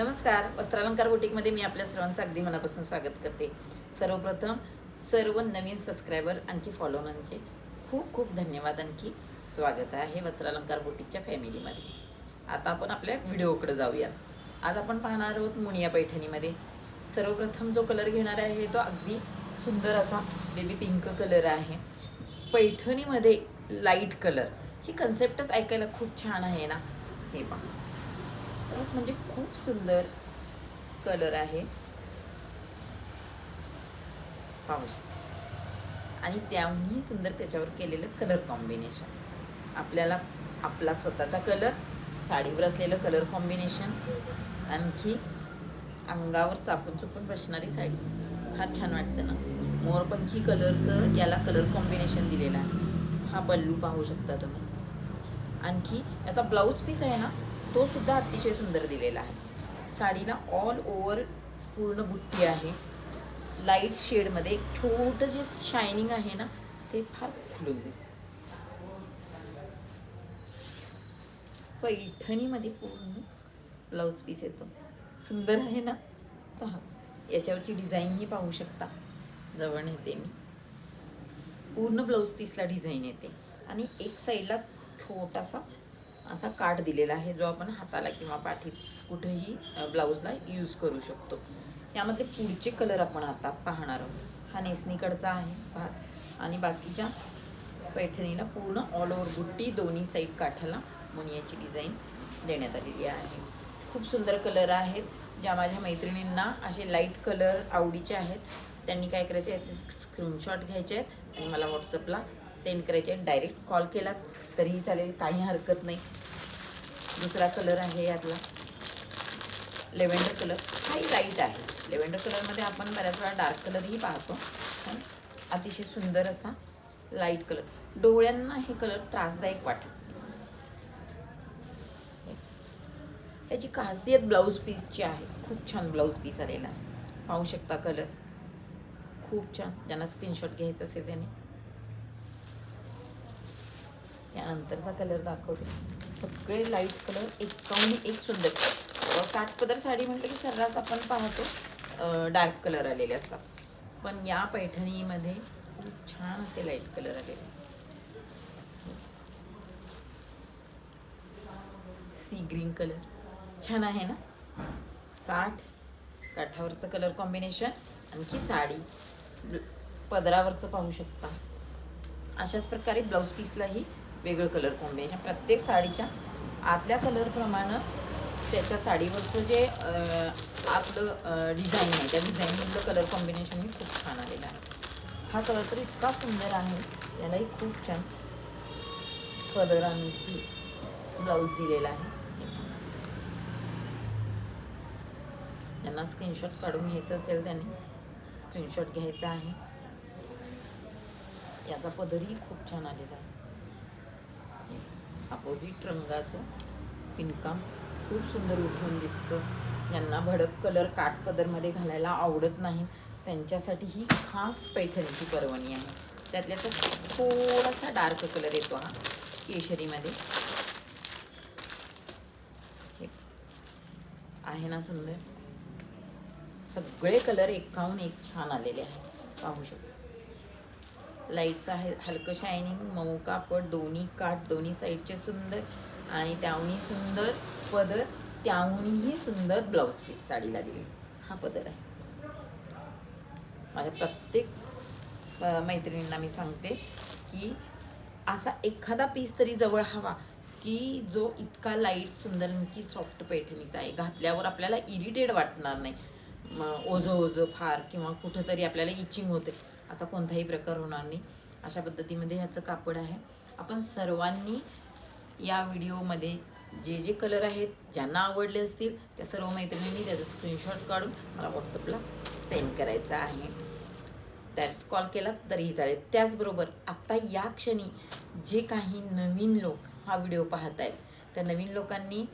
नमस्कार. वस्त्रालंकार बुटीकमध्ये मी आपल्या सर्वांचं अगदी मनापासून स्वागत करते. सर्वप्रथम सर्व नवीन सबस्क्रायबर आणखी फॉलोअरांचे खूप खूप धन्यवाद. आणखी स्वागत आहे वस्त्रालंकार बुटीकच्या फॅमिलीमध्ये आता आपण आपल्या व्हिडिओकडे जाऊयात. आज आपण पाहणार आहोत मुनिया पैठणीमध्ये. सर्वप्रथम जो कलर घेणार आहे तो अगदी सुंदर असा बेबी पिंक कलर आहे. पैठणीमध्ये लाइट कलर ही कन्सेप्टच ऐकायला खूप छान आहे ना? हे पहा. खूप म्हणजे खूप सुंदर कलर आहे. पाहू शकता. आणि त्याहूनही सुंदर त्याच्यावर केलेलं कलर कॉम्बिनेशन आपल्याला आपला स्वतःचा कलर साडीवर असलेलं कलर कॉम्बिनेशन आणखी अंगावर चापून चुपून बसणारी साडी. फार छान वाटतं ना. मोरपंखी कलरचं याला कलर कॉम्बिनेशन दिलेलं आहे. हा बल्लू पाहू शकता तुम्ही. आणखी याचा ब्लाऊज पीस आहे ना तो सुद्धा अतिशय सुंदर दिलेला आहे. साडीला ऑल ओव्हर पूर्ण बुट्टी आहे. लाइट शेडमध्ये एक छोटं जे शायनिंग आहे ना ते फार खुलून दिसतं. पैठणीमध्ये पूर्ण ब्लाऊज पीस येतो. सुंदर आहे ना? पहा याच्यावरची डिझाईनही पाहू शकता. जवळ येते मी. पूर्ण ब्लाऊज पीसला डिझाईन येते. आणि एक साईडला छोटासा असा काठ दिलेला आहे जो आपण हाताला किंवा पाठीत कुठेही ब्लाऊजला यूज करू शकतो. यामधले पुढचे कलर आपण आता पाहणार आहोत. हा नेसनीकडचा आहे भाग आणि बाकीच्या पैठणीला पूर्ण ऑल ओव्हर बुट्टी दोन्ही साईड काठाला मुनियाची डिझाईन देण्यात आलेली आहे. खूप सुंदर कलर आहेत. ज्या माझ्या मैत्रिणींना असे लाइट कलर आवडीचे आहेत. त्यांनी काय करायचे याचे स्क्रीनशॉट घ्यायचे आहेत आणि मला व्हॉट्सअपला सेंड करायचे आहेत. डायरेक्ट कॉल केलात. तरीही चालेल काही हरकत नाही. दुसरा कलर आहे यातला. लेव्हेंडर कलर हाही लाइट आहे. लेव्हेंडर कलरमध्ये आपण बऱ्याच वेळा डार्क कलरही पाहतो. पण अतिशय सुंदर असा लाइट कलर डोळ्यांना हे कलर त्रासदायक वाटत याची खासियत ब्लाऊज पीसची आहे. खूप छान ब्लाऊज पीस आलेला आहे. पाहू शकता कलर खूप छान. ज्यांना स्क्रीनशॉट घ्यायचा असेल त्याने. त्यानंतरचा कलर दाखवते. सगळे लाइट कलर एकाहून एक सुंदर. काठपदर साडी म्हटलं की सर्रास आपण पाहतो डार्क कलर आलेले असतात. पण या पैठणीमध्ये खूप छान असे लाइट कलर आलेले. सी ग्रीन कलर छान आहे ना? काठ काठावरचं कलर कॉम्बिनेशन आणखी साडी. पदरावरचं पाहू शकता. अशाच प्रकारे ब्लाऊज पीसलाही वेगळं कलर कॉम्बिनेशन प्रत्येक साडीच्या आतल्या कलरप्रमाणे त्याच्या साडीवरचं जे आतलं डिझाईन आहे त्या डिझाईनमधलं कलर कॉम्बिनेशनही खूप छान आलेलं आहे. हा कलर तर इतका सुंदर आहे. यालाही खूप छान कलर आणखी ब्लाऊज दिलेला आहे. ज्यांना स्क्रीनशॉट काढून घ्यायचं असेल त्यांनी स्क्रीनशॉट घ्यायचा आहे. याचा पदरही खूप छान आलेला आहे. अपोजिट रंगाचं पिनकाम खूप सुंदर उठून दिसतं. ज्यांना भडक कलर काठ पदरमध्ये घालायला आवडत नाही. त्यांच्यासाठी ही खास पैठणीची पर्वणी आहे. त्यातल्या तर थोडासा डार्क कलर येतो हा केशरीमध्ये. हे आहे ना सुंदर. सगळे कलर एकाहून एक छान आलेले आहेत. पाहू शकतो. लाईटचं आहे हलकं शायनिंग मऊ कापड दोन्ही काठ दोन्ही साईडचे सुंदर आणि त्याहूनही सुंदर पदर त्याहूनही सुंदर ब्लाऊज पीस साडीला दिली हा पदर आहे. माझ्या प्रत्येक मैत्रिणींना मी सांगते की असा एखादा पीस तरी जवळ हवा की जो इतका लाइट सुंदर की सॉफ्ट पैठणीचा आहे. घातल्यावर आपल्याला इरिटेड वाटणार नाही. ओझं ओझं फार किंवा कुठंतरी आपल्याला इचिंग होते असा कोणताही प्रकार होणार नाही. अशा पद्धतीमध्ये ह्याचं कापड आहे. आपण सर्वांनी या व्हिडिओमध्ये जे जे कलर आहेत ज्यांना आवडले असतील त्या सर्व मैत्रिणींनी त्याचा स्क्रीनशॉट काढून मला व्हॉट्सअपला सेंड करायचा आहे. डायरेक्ट कॉल केला तरीही चालेल. त्याचबरोबर आत्ता या क्षणी जे काही नवीन लोक हा व्हिडिओ पाहत आहेत त्या नवीन लोकांनी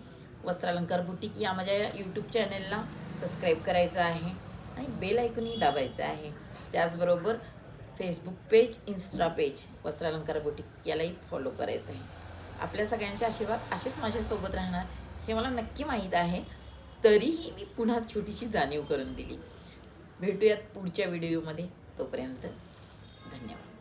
वस्त्रालंकार बुटीक या माझ्या यूट्यूब चॅनेलला सबस्क्राईब करायचं आहे आणि बेल ऐकूनही दाबायचं आहे. त्याचबरोबर Facebook page Insta page Vastralankar boutique यालाही फॉलो करायचं आहे. आपल्या सगळ्यांचे आशीर्वाद असेच माझ्यासोबत राहणार हे मला नक्की माहीत आहे. तरीही मी पुन्हा छोटीशी जाणीव करून दिली. भेटूयात पुढच्या व्हिडिओमध्ये तोपर्यंत धन्यवाद.